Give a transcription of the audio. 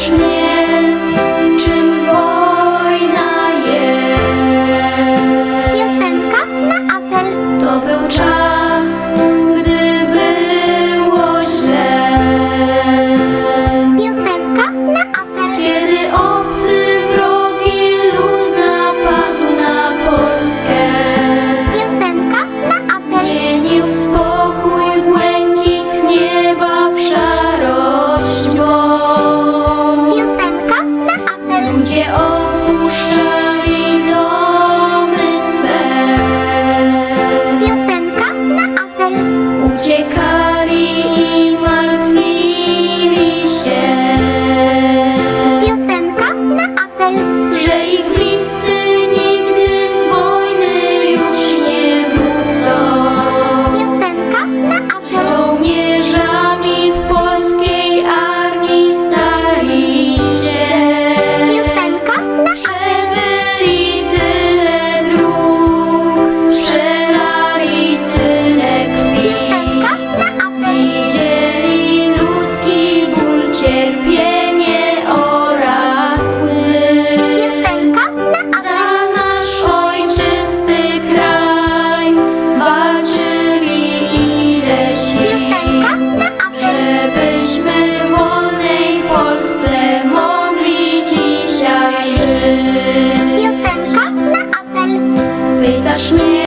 Schmier. opuszczali na apel. Uciekali i martwili się. Piosenka na apel. Że ich cierpienie oraz łzy. Piosenka na apel. Za nasz ojczysty kraj walczyli ile sił, żebyśmy w wolnej Polsce mogli dzisiaj żyć. Piosenka na apel. Pytasz mnie,